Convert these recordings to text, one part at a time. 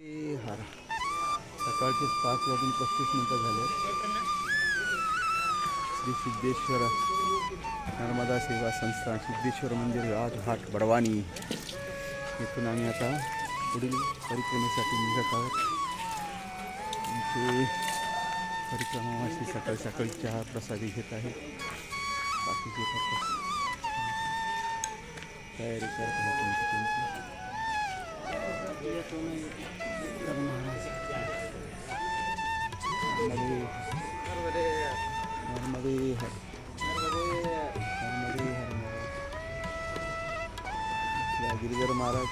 हार। पाच वाजून पस्तीस मिनटं झाले. श्री सिद्धेश्वर नर्मदा सेवा संस्थान, सिद्धेश्वर मंदिर, राजघाट, बडवानी. इथून आम्ही आता पुढील परिक्रमेसाठी निघत आहोत. आमचे परिक्रमावासी सकाळी सकाळी चहा प्रसादी घेत आहे. बाकीचे तयारी करत आहे गिरीधर महाराज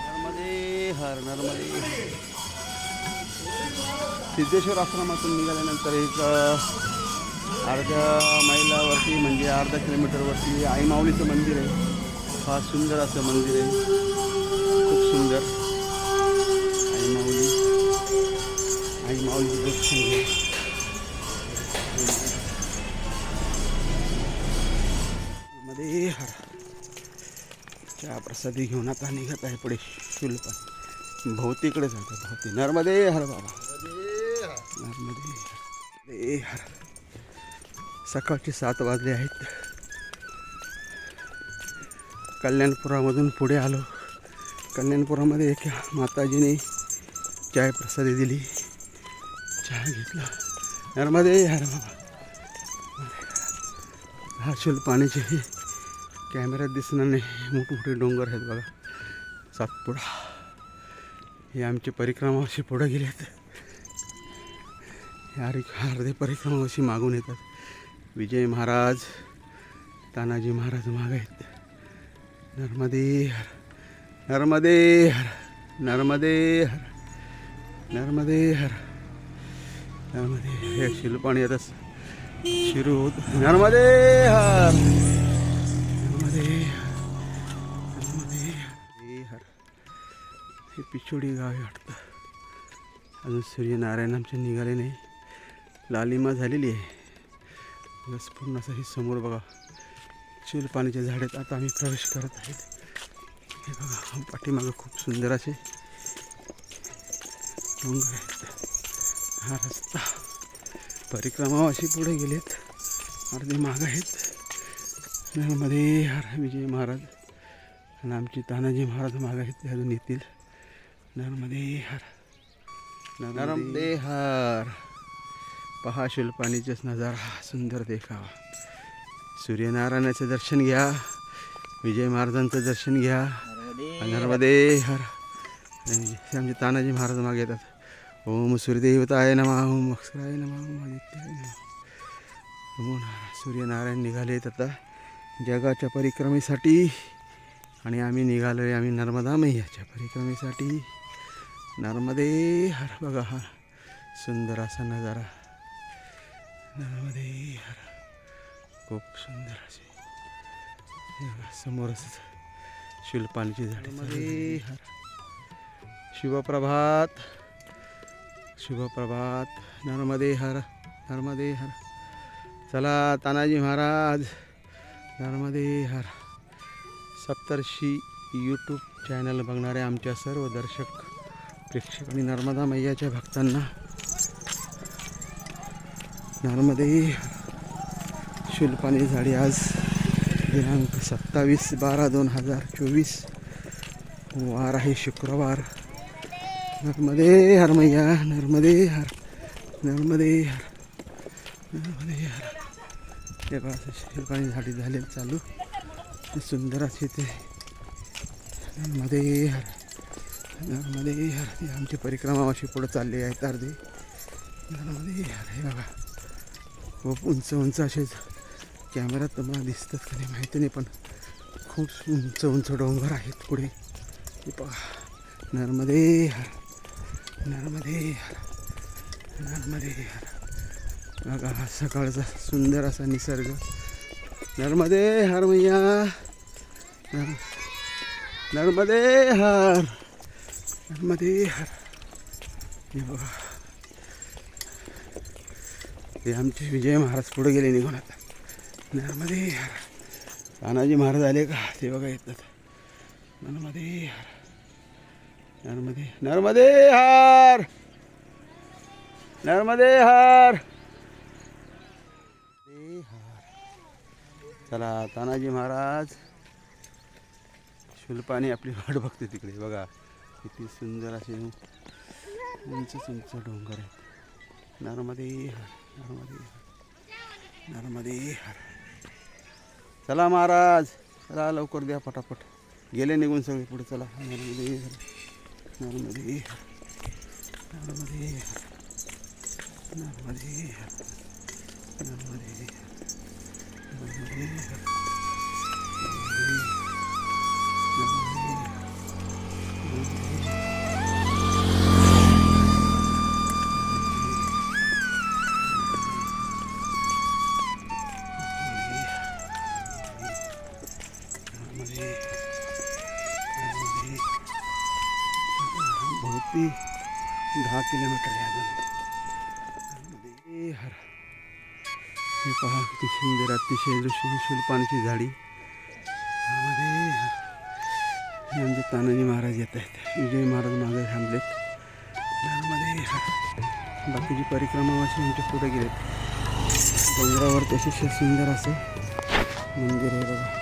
नर्मदे हर नर्मदे सिद्धेश्वर आश्रमातून निघाल्यानंतर एक अर्ध्या मैलावरती म्हणजे अर्धा किलोमीटरवरती आई माऊलीचं मंदिर आहे. फार सुंदर असं मंदिर आहे. सुंदर. आई माऊली. आई माऊली दक्षिण घे मध्ये चहा प्रसादी घेऊन आता निघत आहे पुढे शुल्क. भोवतीकडे जातो भोवती. नर्मदे हर बाबा. नर्मदे हर हर सकाळचे सात वाजले आहेत. कल्याणपुरामधून पुढे आलो. कल्याणपुरामध्ये एका माताजीने चाय प्रसादी दिली. चहा घेतला. नर्मदे यार बाबा. हा शुल पाण्याचे कॅमेऱ्यात दिसणार नाही. मोठमोठे डोंगर आहेत बघा. सातपुडा हे आमचे परिक्रमावर्षी पुढे गेलेत. हे अर्धे अर्धे परिक्रमावर्षी मागून येतात. विजय महाराज तानाजी महाराज माग आहेत. नर्मदे नर्मदे हर नर्मदे हर नर्मदे हर नर्मदे हे शिलपाणी आता शिरू होत. नर्मदे हर नर्मदे नर्मदे हर. हे पिछोडी गाव आहे वाटतं. अजून सूर्यनारायण आमचे निघाले नाही. लालिमा झालेली आहे. बस पूर्ण असं हे समोर बघा. चिल झाडेत आता आम्ही प्रवेश करत आहेत. हे बघा पाठीमागं खूप सुंदर असे डोंगर आहेत. हा रस्ता. परिक्रमा अशी पुढे गेलेत. अर्धे माग आहेत. मध्ये हर विजय महाराज आणि आमचे तानाजी महाराज माग आहेत ते अजून येतील. नर्मदे हर नर्मदे हर. पहा शिल्पाणीचेच नजारा सुंदर देखावा. सूर्यनारायणाचं दर्शन घ्या. विजय महाराजांचं दर्शन घ्या. नर्मदे हर. आमचे तानाजी महाराज मागे येतात. ओम सूर्यदेवताय नमा ओम अक्षराय नमा ओम आदित्याय नमा. सूर्यनारायण निघाले आता जगाच्या परिक्रमेसाठी. आणि आम्ही निघालो आहे आम्ही नर्मदा मैयाच्या परिक्रमेसाठी. नर्मदे हर बघा हा सुंदर असा नजारा. नर्मदे हर. खूप सुंदर असे. समोर असं शिल्पांची झाडे शिवप्रभात शुभप्रभात नर्मदे हर नर्मदे हर. चला तानाजी महाराज नर्मदे हर. सप्तर्षी यूट्यूब चॅनल बघणाऱ्या आमच्या सर्व दर्शक प्रेक्षक आणि नर्मदा मैयाच्या भक्तांना नर्मदे शुल्पानी झाडी आज. दिनांक सत्तावीस बारा दोन हजार चोवीस. वार आहे शुक्रवार. नर्मदे हर मैया नर्मदे हर नर्मदे हर नर्मदे हर. हे बघा झाडी झाले चालू. सुंदर असे ते नर्मदे हर नर्मदे हर. हे आमची परिक्रमा अशी पुढं चालली आहेत अर्धे नर्मदे हर हे बघा. खूप उंच उंच असे कॅमेरा तुम्हाला दिसतात का नाही माहिती नाही पण खूप उंच उंच डोंगर आहेत पुढे. बघा नर्मदे हर नर्मदे हर नर्मदे हर. बघा हा सकाळचा सुंदर असा निसर्ग. नर्मदे हर मैया. नर्मदे हर नर्मदे हर. हे बघा. हे आमचे विजय महाराज पुढे गेले निघून आता. नर्मदे हर तानाजी महाराज आले का? ते बघा येतात. नर्मदे हार नर्मदे नर्मदे हार नर्मदे हार नर्मदे हार चला तानाजी महाराज. शुल्पाने आपली वाट बघते तिकडे. बघा किती सुंदर असे उंच उंच डोंगर आहेत. नर्मदे हर नर्मदे हर नर्मदे हर चला महाराज चला लवकर द्या पटापट. गेले निघून सगळे पुढे चला. नर्मदे हर नर्मदे हर नर्मदे हर सुंदर दृश्य ही शुलपानाची झाडी. यामध्ये म्हणजे आमचे तानाजी महाराज येत आहेत. विजय महाराज मागे थांबलेत. त्यामध्ये बाकीची परिक्रमा अशी आमच्या पुढे गेलेत. डोंगरावर तसे सुंदर असं मंदिर आहे बघा.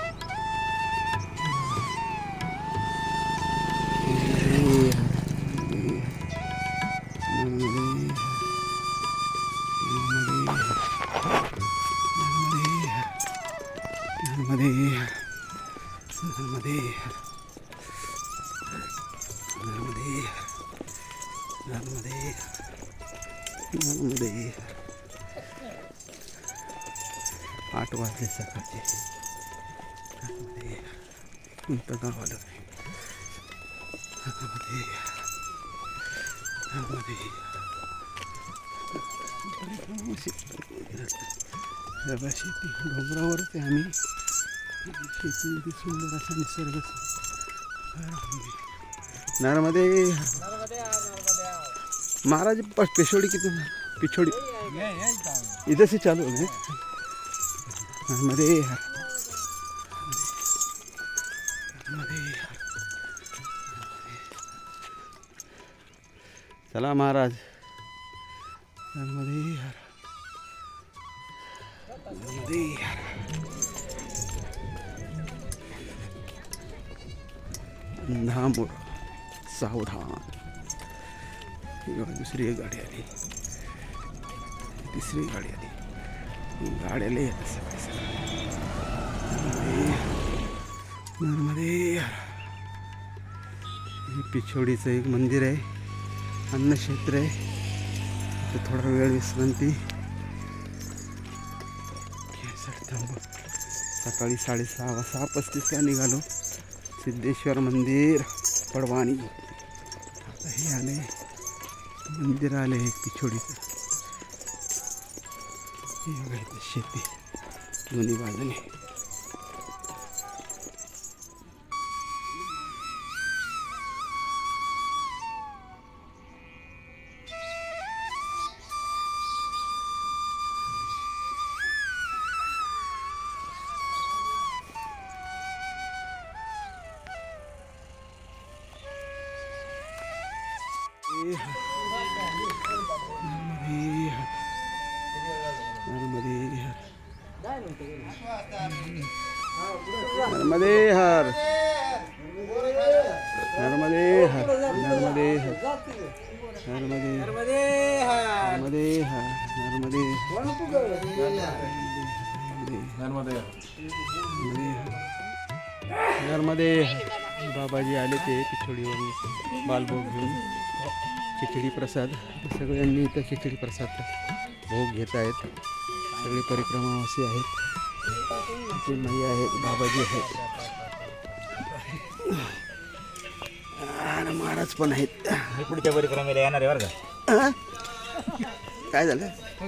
नर्मदे शेती डोंगरावरच आहे आम्ही शेतीमध्ये सुंदर असा निसर्ग नारमध्ये महाराज प- पेशोडी किती पिछोडी. इधर से चालू हो गए नर्मदे चला महाराज. सावधान. दुसरी एक गाडी आली. तिसरी गाडी आली. गाड्याला येत नर्मदे. हे पिछोडीचं एक मंदिर आहे. अन्नक्षेत्र आहे. इथं थोडा वेळ विश्रांती. सकाळी साडेसहा सहा पस्तीसला निघालो. सिद्धेश्वर मंदिर पडवाणी. आता हे आले. मंदिर आले एक पिछोडीचं. शेती. दोन्ही बाजूने. नर्मदे हर नर्मदे हर नर्मदे नर्मदे नर्मदे हर नर्मदे नर्मदे नर्मदे बाबाजी आले ते पिछोडीवरून बालभोग घेऊन. खिचडी प्रसाद. सगळ्यांनी इथं खिचडी प्रसाद भोग घेत आहेत. सगळे परिक्रमावासी आहेत. ते माई आहेत बाबाजी आहेत. आणि महाराज पण आहेत. मी पुढच्या परिक्रमेला येणार आहे बरं हा? काय झालं?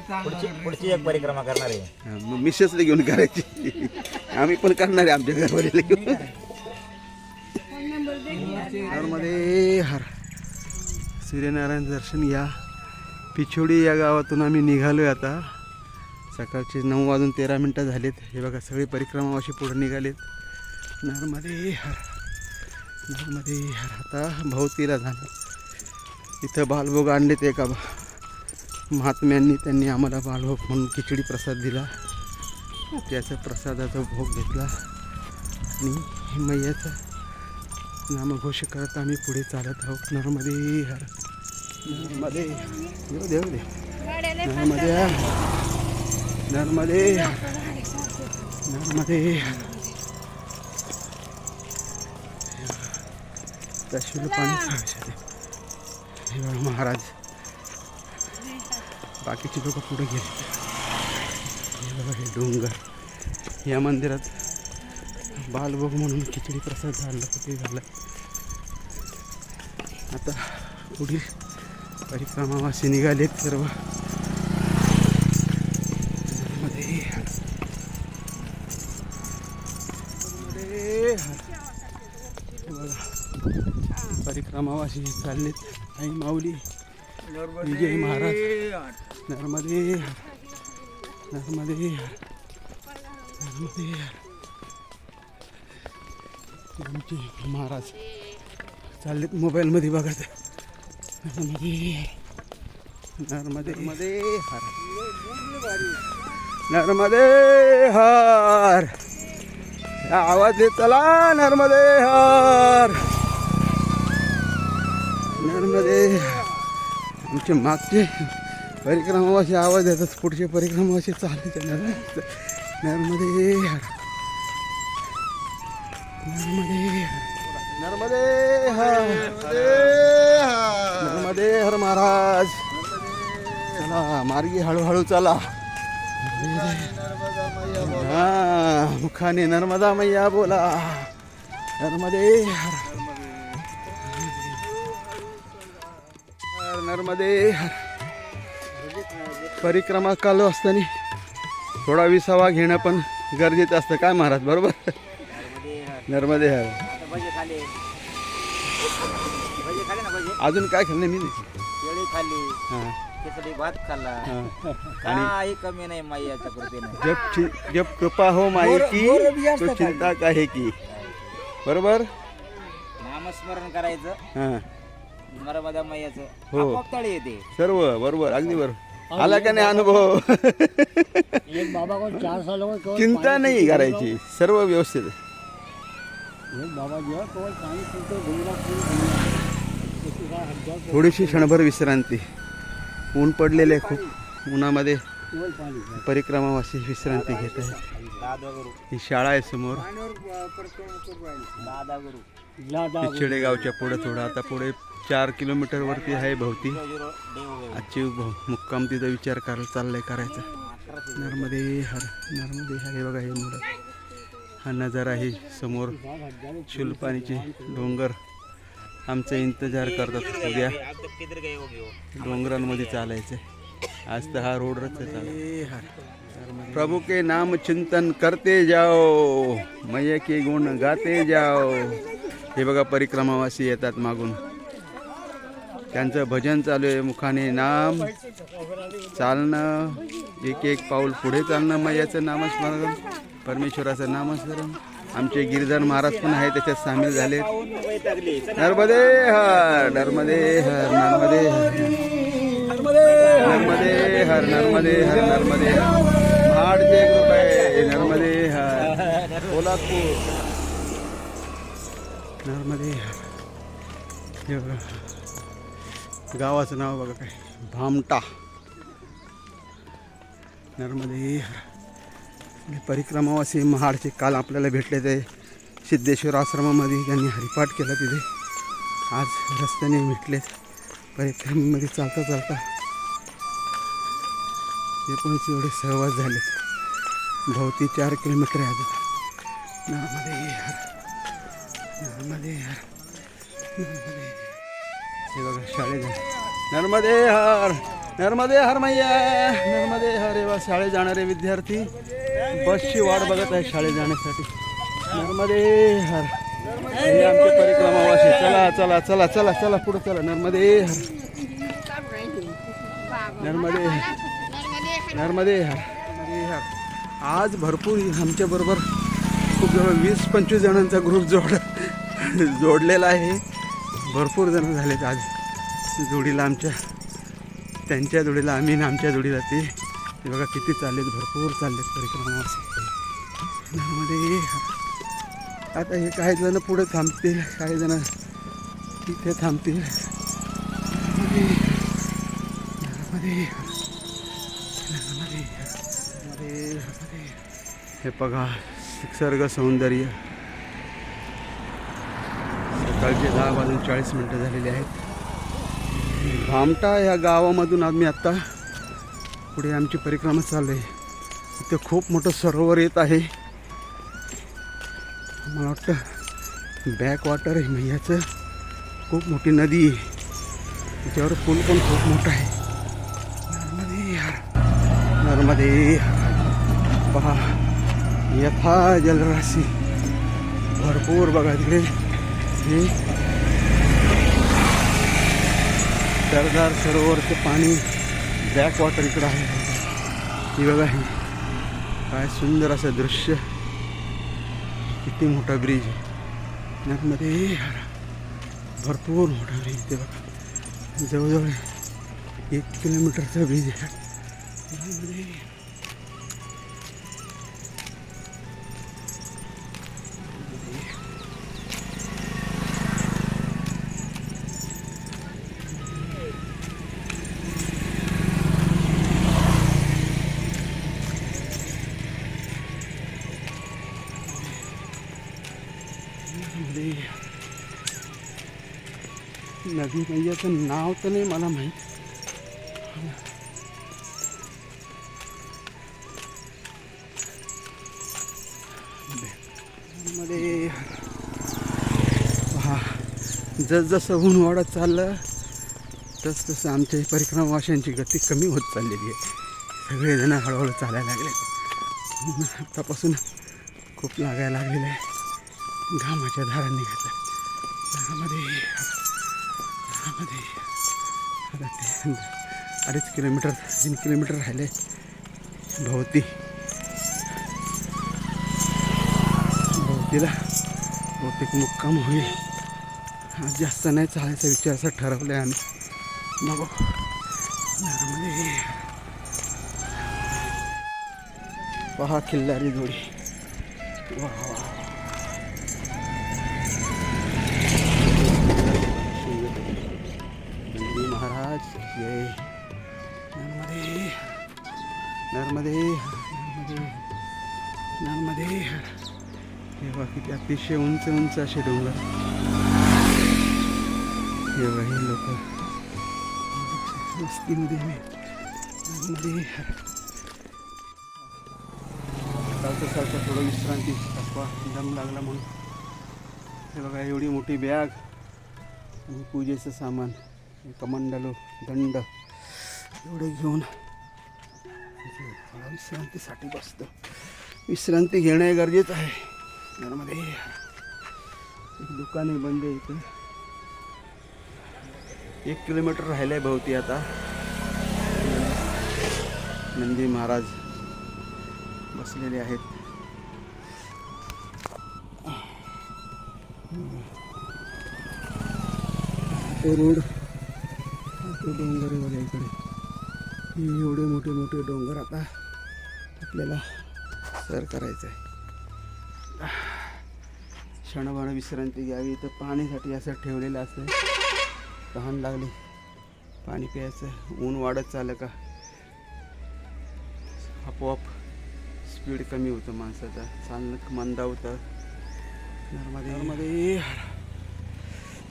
का पुढची पुढची एक परिक्रमा करणार आहे. हा, मग मिसेसला घेऊन करायची. आम्ही पण करणार आहे आमच्या घरवाल्याला घेऊन. हरमध्ये हर. सूर्यनारायण दर्शन या पिछोडी या गावातून आम्ही निघालो आहे आता. सकाळचे नऊ वाजून तेरा मिनटं झालेत. हे बघा सगळी परिक्रमा अशी पुढे निघालेत. नर्मदे हर. मध्ये आता भोवतीला जाणार इथं बालभोग आणले ते एका महात्म्यांनी. त्यांनी आम्हाला बालभोग म्हणून खिचडी प्रसाद दिला. त्याचा प्रसादाचा भोग घेतला. आणि मैयाचा नामघोष करत आम्ही पुढे चालत आहोत. नर्मदे हर नर्मदे देव दे दे. नर्मदे नर्मदे हर नर्मदे हर पाणी खायचं महाराज. बाकीचे लोक पुढे गेले. हे बघा हे डोंगर. या मंदिरात बालभोग म्हणून खिचडी प्रसाद झाला ते झालं? आता पुढील परिक्रमावासी निघालेत सर्वमध्ये मध्ये हे परिक्रमावासी चाललेत. आई माऊली. विजय महाराज. नर्मदे. नर्मदे. नर्मदे. हर. आमचे महाराज. चाललेत मोबाईलमध्ये बघत नर्मदे. नर्मदे. मध्ये नर्मदे हर. आवाज देत चला नर्मदे हर. नर्मदे आमचे मागचे परिक्रमावासी आवाज देतात पुढचे परिक्रमावासी चालायचे नर्मदे. नर्मदे. हर नर्मदे. नर्मदे. नर्मदे हर महाराज. चला मार्गी हळूहळू चला. हा मुखाने नर्मदा मैया बोला. नर्मदे हर हर परिक्रमा चालू असताना थोडा विसावा घेणं पण गरजेचं असतं. काय महाराज बरोबर? नर्मदे हर. अजून काय खाल्लं मी? नाही केळी खाल्ली. हां. खिचडी भात खाल्ला. हां. काही कमी नाही मैयाच्या कृपेनं. जब चि- जब कृपा हो माई की तो चिंता काहे की? बरोबर? नामस्मरण करायचं. हां. नर्मदा मैयाचं. हो. आपोआप तळी येते. सर्व बरोबर अगदी बरोबर. आला का नाही अनुभव? एक बाबा को चार सालों में केवल चिंता नाही करायची सर्व व्यवस्थित आहे. एक बाबा जो है केवल पानी पीते घूमना पूरी दुनिया किसी का हड्डा थोडीशी क्षणभर विश्रांती. ऊन पडलेले आहे खूप. उन्हामध्ये केवल पानी परिक्रमावासी विश्रांती घेत आहे. दादा गुरु ही शाळा आहे समोर. दादा गुरु लादा पुढे थोडं आता पुढे चार किलोमीटर वरती आहे भोवती. आजची भो- मुक्काम तिथं विचार कर चाललाय करायचा. नर्मदे हर नर्मदे हर हे बघा हे मुलं हा नजारा आहे समोर. शुलपाणीचे डोंगर. आमचा इंतजार करतात उद्या. डोंगरांमध्ये चालायचं. आज तर हा रोड रस्ता प्रभु के नाम चिंतन करते जाओ. मैया के गुण गाते जाओ. हे बघा परिक्रमावासी येतात मागून. त्यांचं भजन चालू आहे मुखाने नाम. चालणं एक एक पाऊल पुढे चालणं मैयाचं नामस्मरण परमेश्वराचं नामस्मरण. आमचे गिरिधर महाराज पण आहे त्याच्यात सामील झाले नर्मदे हर नर्मदे हर नर्मदे हर. नर्मदे हर नर्मदे हर नर्मदे हर. महाडचे ग्रुप आहे नर्मदे हर. कोल्हापूर. नर्मदे हर. गावाचं नाव बघा काय. भामटा. नर्मदे. परिक्रमावासी महाडचे काल आपल्याला भेटले ते सिद्धेश्वर आश्रमामध्ये त्यांनी हरिपाठ केला तिथे. आज रस्त्याने भेटलेत. परिक्रमेमध्ये चालता चालता ते पण एवढे सहवास झालेत. भोवती चार किलोमीटर आहे आज नर्मदे. हर नर्मदे. हर नर्मदे. हे बघा शाळे नर्मदे हर नर्मदे हर मैया नर्मदे हर हे शाळेत जाणारे विद्यार्थी. बसची वाट बघत आहे शाळेत जाण्यासाठी. नर्मदे हर. हे आमचे परिक्रमावासी चला चला चला चला चला पुढे चला. नर्मदे हर. नर्मदे हर. नर्मदे हर. नर्मदे हर. आज भरपूर आमच्याबरोबर खूप जवळ वीस पंचवीस जणांचा ग्रुप जोड जोडलेला आहे. भरपूर जण झालेत आज. जोडीला आमच्या त्यांच्या जोडीला आम्ही आणि आमच्या जोडीला ते. बघा किती चाललेत भरपूर चाललेत परिक्रमा असे आता हे काही जण पुढे थांबतील काही जण तिथे थांबतील. हे बघा निसर्ग सौंदर्य. सकाळचे दहा वाजून चाळीस मिनटं झालेली आहेत. भामटा या गावामधून आम्ही आत्ता पुढे आमची परिक्रमा चालू आहे. इथं खूप मोठं सरोवर येत आहे. मला वाटतं बॅक वॉटर आहे मैयाचं खूप मोठी नदी आहे. त्याच्यावर पूल पण खूप मोठा आहे. नर्मदे हर नर्मदे पहा यथा जलराशी भरपूर बघा तिकडे. हे सरदार सरोवरचं पाणी बॅक वॉटर इकडं आहे ही। बघा ही। काय सुंदर असं दृश्य किती मोठा ब्रिज आहे यामध्ये भरपूर मोठा ब्रिज ते बघा जवळजवळ एक किलोमीटरचा ब्रिज आहे यामध्ये नाही नदी मैयाचं नाव तर नाही मला माहीत. मध्ये हा जसजसं ऊन वाढत चाललं तस तसं आमच्या परिक्रमावाशांची गती कमी होत चाललेली आहे. सगळेजण हळूहळू चालायला लागले. तपासून खूप लागायला लागलेलं आहे. घामाच्या धारा निघायच्या घरामध्ये घरामध्ये आता ते अडीच किलोमीटर तीन किलोमीटर राहिले. भोवती. भोवतीला बहुतेक मुक्काम होईल. आज जास्त नाही चालायचा विचार असा ठरवलं आहे आम्ही. मग घरामध्ये पहा किल्लारी जोडी. वा वा. जय नर्मदे। नर्मदे। नर्मदे। नर्मदे हे बघा किती अतिशय उंच उंच असे डोंगर. हे बघा हे लोक. मस्तीमध्ये नर्मदे. चालतं चालतं थोडं विश्रांती. अथवा दम लागला म्हणून. हे बघा एवढी मोठी बॅग आणि पूजेचं सामान. कमंडलू दंड. एवढे घेऊन थोडा विश्रांतीसाठी बसतो. विश्रांती घेणं गरजेचं आहे. घरामध्ये दुकाने बंद आहे इथे. एक किलोमीटर राहिलं आहे भोवती आता. नंदी महाराज बसलेले आहेत. तो रोड तो डोंगर आहे बघा इकडे. हे एवढे मोठे मोठे डोंगर आता आपल्याला सर करायचं आहे क्षणभर विश्रांती घ्यावी. तर पाणीसाठी असं ठेवलेलं असं. तहान लागली. पाणी प्यायचं. ऊन वाढत चाललं का? आपोआप स्पीड कमी होतं माणसाचा. चालणं मंदावतं नर्मदे. नर्मदे.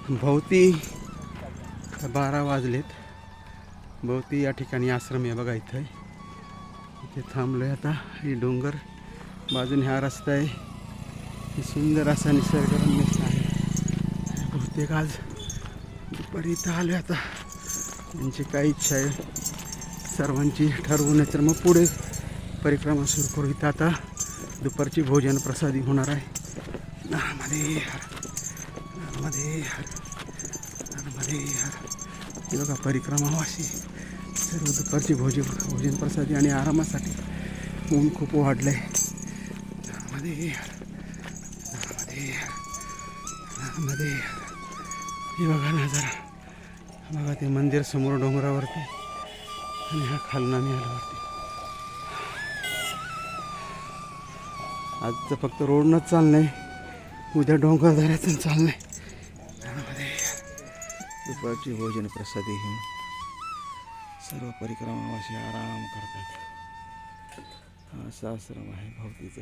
भोवती बारा वाजलेत. भोवती या ठिकाणी आश्रम आहे बघा इथं. इथे थांबलो आहे आता. हे डोंगर बाजूने हा रस्ता आहे. हे सुंदर असा निसर्गरम्य आहे. बहुतेक आज दुपारी इथं आलो आता. यांची काय इच्छा आहे. सर्वांची ठरवून तर मग पुढे परिक्रमा सुरू करू. इथं आता दुपारची भोजन प्रसादी होणार आहे. नर्मदे हर नर्मदे हर हर. हे बघा परिक्रमावासी सर्व दुपारची भोजन भोजन प्रसादी आणि आरामासाठी ऊन खूप वाढलं आहे मध्ये हरमध्ये हे बघा नजारा बघा ते मंदिर समोर डोंगरावरती आणि हा खालना आल्यावरती आजचं फक्त रोडनंच आहे उद्या डोंगर धरायचं चाललं आहे दुपारची भोजन प्रसादी घेऊन सर्व परिक्रमावाशी आराम करतात. हा असा आश्रम आहे भवतीचा.